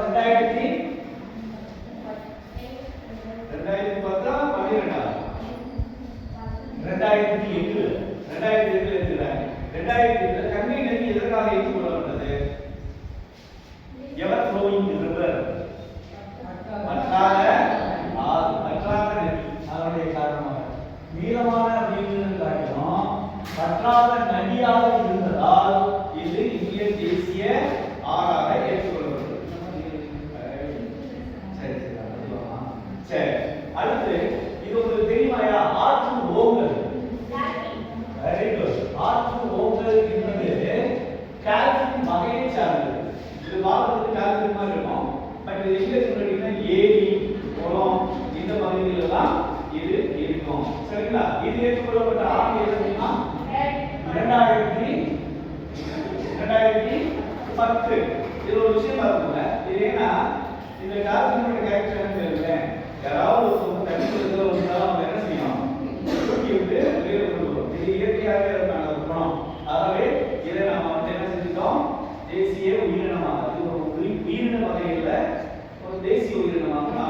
ரெண்டாயிரத்தி ரெண்டாயிரத்தி பத்தா பன்னிரெண்டா? ரெண்டாயிரத்தி எட்டு ரெண்டாயிரத்தி எட்டுல இருக்கிறாங்க ரெண்டாயிரத்தி எட்டுல கங்கை நதி எதற்காக ஏற்றுக்கொள்ளப்பட்டது எவர் ஃப்ளோயிங் ரிவர்? வற்றாத ஆறு வற்றாத நதி. அதனுடைய காரணமாக நீளமான நீர் காட்டிலும் வற்றாத நதியாக சரி. அடுத்து இது உங்களுக்கு தெரியுமாயா? ஆற்று ஓங்கல். வெரி குட் ஆற்று ஓங்கல் என்பது கால்சியம் வகையை சார்ந்தது. இது பார்க்கறதுக்கு கால்சியம் மாதிரி இருக்கும். பட் இது எங்க இருக்கு ஏரி குளம் இந்த பகுதிகள் எல்லாம் இது இருக்கும். சரிங்களா? இது ஏற்றுக்கொள்ளப்பட்ட ஆண்டு எதுனா இரண்டாயிரத்தி இரண்டாயிரத்தி பத்து. இது ஒரு விஷயம் பார்க்கல இது ஏன்னா இந்த கால்சியம் உயிரினமாக இது ஒரு உயிரின வகையில் ஒரு தேசிய உயிரினமாக